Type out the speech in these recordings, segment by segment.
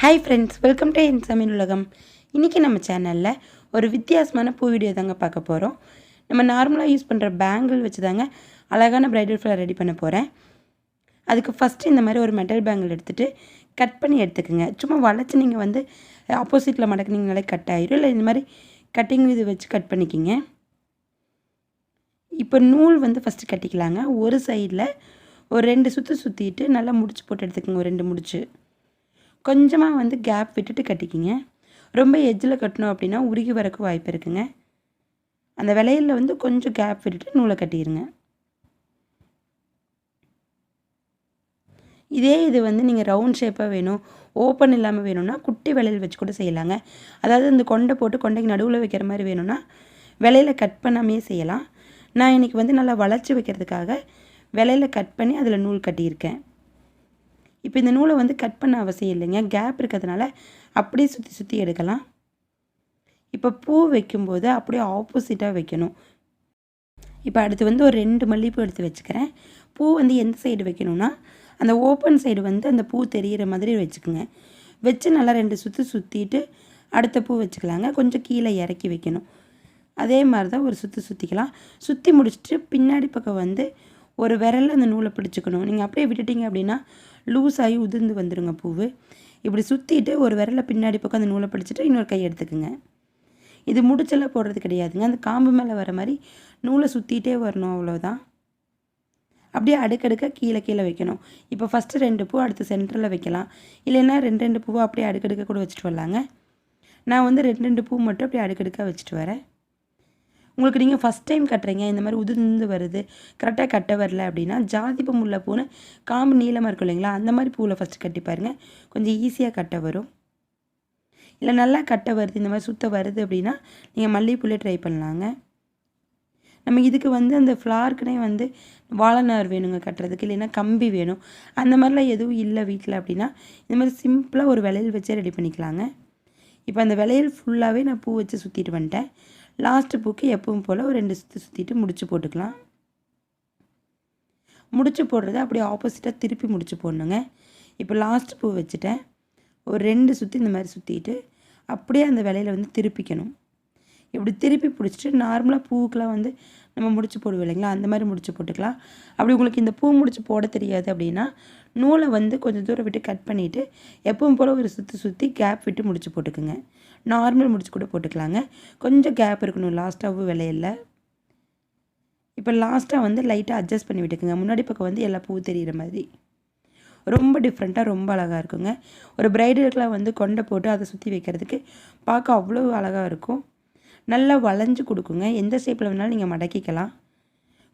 Hi friends welcome to என் சமையல் உலகம். இன்றைக்கி நம்ம சேனலில் ஒரு வித்தியாசமான பூ வீடியோ தாங்க பார்க்க போகிறோம் நம்ம நார்மலாக யூஸ் பண்ணுற பேங்கிள் வச்சு தாங்க அழகான ப்ரைடல் ஃப்ளவர் ரெடி பண்ண போகிறேன் அதுக்கு ஃபஸ்ட்டு இந்த மாதிரி ஒரு மெட்டல் பேங்கிள் எடுத்துகிட்டு கட் பண்ணி எடுத்துக்கோங்க. சும்மா வளைச்சி நீங்கள் வந்து ஆப்போசிட்டில் மடக்குனீங்கனாலே கட் ஆயிரும். இல்லை இந்த மாதிரி கட்டிங் இது வச்சு கட் பண்ணிக்கிங்க. இப்போ நூல் வந்து ஃபஸ்ட்டு கட்டிக்கலாங்க. ஒரு சைடில் ஒரு ரெண்டு சுற்று சுற்றிட்டு நல்லா முடிச்சு போட்டு எடுத்துக்கோங்க. ஒரு ரெண்டு முடிச்சு. கொஞ்சமாக வந்து கேப் விட்டுட்டு கட்டிக்கிங்க. ரொம்ப எஜ்ஜில் கட்டணும் அப்படின்னா உருகி வரக்கு வாய்ப்பு இருக்குங்க. அந்த விலையில் வந்து கொஞ்சம் கேப் விட்டுட்டு நூலை கட்டிடுங்க இதே இது வந்து நீங்கள் ரவுண்ட் ஷேப்பாக வேணும் ஓப்பன் இல்லாமல் வேணும்னா குட்டி விலையில் வச்சு கூட செய்யலாங்க. அதாவது இந்த கொண்டை போட்டு கொண்டைக்கு நடுவில் வைக்கிற மாதிரி வேணும்னா விலையில் கட் பண்ணாமே செய்யலாம். நான் இன்றைக்கி வந்து நல்லா வளைச்சி வைக்கிறதுக்காக விலையில் கட் பண்ணி அதில் நூல் கட்டியிருக்கேன். இப்போ இந்த நூலை வந்து கட் பண்ண அவசியம் இல்லைங்க. கேப் இருக்கிறதுனால அப்படியே சுற்றி சுற்றி எடுக்கலாம். இப்போ பூ வைக்கும்போது அப்படியே ஆப்போசிட்டாக வைக்கணும். இப்போ அடுத்து வந்து ஒரு ரெண்டு மல்லிகைப்பூ எடுத்து வச்சுக்கிறேன். பூ வந்து எந்த சைடு வைக்கணும்னா அந்த ஓப்பன் சைடு வந்து அந்த பூ தெரிகிற மாதிரி வச்சுக்கோங்க. வச்சு நல்லா ரெண்டு சுற்றி சுற்றிட்டு அடுத்த பூ வச்சுக்கலாங்க. கொஞ்சம் கீழே இறக்கி வைக்கணும். அதே மாதிரி தான் ஒரு சுற்றி சுற்றிக்கலாம் சுற்றி முடிச்சுட்டு பின்னாடி பக்கம் வந்து ஒரு விரலில் அந்த நூலை பிடிச்சிக்கணும். நீங்கள் அப்படியே விட்டுட்டீங்க அப்படின்னா லூஸ் ஆகி உதிர்ந்து வந்துடுங்க பூவு. இப்படி சுற்றிட்டு ஒரு விரலில் பின்னாடி பக்கம் அந்த நூலை பிடிச்சிட்டு இன்னொரு கை எடுத்துக்குங்க. இது முடிச்செல்லாம் போடுறது கிடையாதுங்க. அந்த காம்பு மேலே வர மாதிரி நூலை சுற்றிட்டே வரணும் அவ்வளோதான் அப்படியே அடுக்கடுக்க கீழே கீழே வைக்கணும். இப்போ ஃபஸ்ட்டு ரெண்டு பூ அடுத்து சென்டரில் வைக்கலாம். இல்லைன்னா ரெண்டு ரெண்டு பூவை அப்படியே அடுக்கடுக்க கூட வச்சுட்டு வரலாங்க. நான் வந்து ரெண்டு ரெண்டு பூ மட்டும் அப்படியே அடுக்கடுக்காக வச்சுட்டு வரேன். உங்களுக்கு நீங்கள் ஃபஸ்ட் டைம் கட்டுறீங்க இந்த மாதிரி உதிர்ந்து வருது கரெக்டாக கட்ட வரல அப்படின்னா ஜாதிப்பு முல்லை பூன்னு காம்பு நீளமாக இருக்கும் இல்லைங்களா அந்த மாதிரி பூவில் ஃபஸ்ட்டு கட்டி பாருங்கள் கொஞ்சம் ஈஸியாக கட்ட வரும். இல்லை நல்லா கட்ட வருது இந்த மாதிரி சுத்த வருது அப்படின்னா நீங்கள் மல்லிகைப்பூலே ட்ரை பண்ணலாங்க. நம்ம இதுக்கு வந்து அந்த ஃப்ளார்க்குனே வந்து வாழைநார் வேணுங்க கட்டுறதுக்கு இல்லைன்னா கம்பி வேணும். அந்த மாதிரிலாம் எதுவும் இல்லை வீட்டில் அப்படின்னா இந்த மாதிரி சிம்பிளாக ஒரு விலையில் வச்சே ரெடி பண்ணிக்கலாங்க. இப்போ அந்த விலையில் ஃபுல்லாகவே நான் பூ வச்சு சுற்றிட்டு வந்துட்டேன். லாஸ்ட்டு பூக்கு எப்பவும் போல் ஒரு ரெண்டு சுற்றி சுற்றிட்டு முடிச்சு போட்டுக்கலாம். முடிச்சு போடுறத அப்படியே ஆப்போசிட்டாக திருப்பி முடிச்சு போடணுங்க. இப்போ லாஸ்ட் பூ வச்சுட்டேன். ஒரு ரெண்டு சுற்றி இந்த மாதிரி சுற்றிட்டு அப்படியே அந்த விலையில் வந்து திருப்பிக்கணும். இப்படி திருப்பி பிடிச்சிட்டு நார்மலாக பூவுக்கெலாம் வந்து நம்ம முடிச்சு போடுவோம் இல்லைங்களா? அந்த மாதிரி முடிச்சு போட்டுக்கலாம். அப்படி உங்களுக்கு இந்த பூ முடிச்சு போட தெரியாது அப்படின்னா நூலை வந்து கொஞ்சம் தூரம் விட்டு கட் பண்ணிவிட்டு எப்பவும் போல் ஒரு சுற்றி சுற்றி கேப் விட்டு முடிச்சு போட்டுக்குங்க. நார்மல் முடிச்சு கூட போட்டுக்கலாங்க. கொஞ்சம் கேப் இருக்கணும். லாஸ்ட்டாகவும் விலையில். இப்போ லாஸ்ட்டாக வந்து லைட்டாக அட்ஜஸ்ட் பண்ணி விட்டுக்குங்க. முன்னாடி பக்கம் வந்து எல்லா பூ தெரிகிற மாதிரி. ரொம்ப டிஃப்ரெண்ட்டாக ரொம்ப அழகாக இருக்குங்க. ஒரு பிரைடலுக்கெலாம் வந்து கொண்டை போட்டு அதை சுற்றி வைக்கிறதுக்கு பார்க்க அவ்வளோ அழகாக இருக்கும். நல்லா வளைஞ்சு கொடுக்குங்க. எந்த ஷேப்பில் வேணாலும் நீங்கள் மடக்கிக்கலாம்.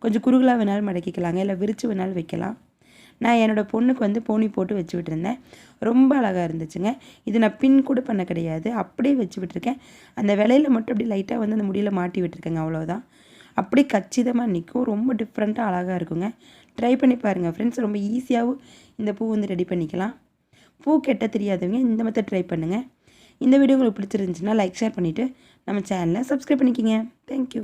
கொஞ்சம் குறுகலாக வேணாலும் மடக்கிக்கலாங்க இல்லை விரித்து வேணாலும் வைக்கலாம். நான் என்னோடய பொண்ணுக்கு வந்து போனி போட்டு வச்சு விட்டுருந்தேன். ரொம்ப அழகாக இருந்துச்சுங்க. இது நான் பின் கூட பண்ண கிடையாது. அப்படியே வச்சு விட்டுருக்கேன். அந்த விலையில் மட்டும் அப்படி லைட்டாக வந்து அந்த முடியில் மாட்டி விட்டுருக்கேங்க அவ்வளோதான் அப்படி கச்சிதமாக நிற்கும் ரொம்ப டிஃப்ரெண்ட்டாக அழகாக இருக்குங்க. ட்ரை பண்ணி பாருங்கள் ஃப்ரெண்ட்ஸ் ரொம்ப ஈஸியாகவும் இந்த பூ வந்து ரெடி பண்ணிக்கலாம். பூ கெட்ட தெரியாதவங்க இந்த மாதிரி ட்ரை பண்ணுங்கள் இந்த வீடியோ உங்களுக்கு பிடிச்சிருந்துச்சுன்னா லைக் ஷேர் பண்ணிவிட்டு நம்ம சேனலை சப்ஸ்கிரைப் பண்ணிக்கிங்க. தேங்க்யூ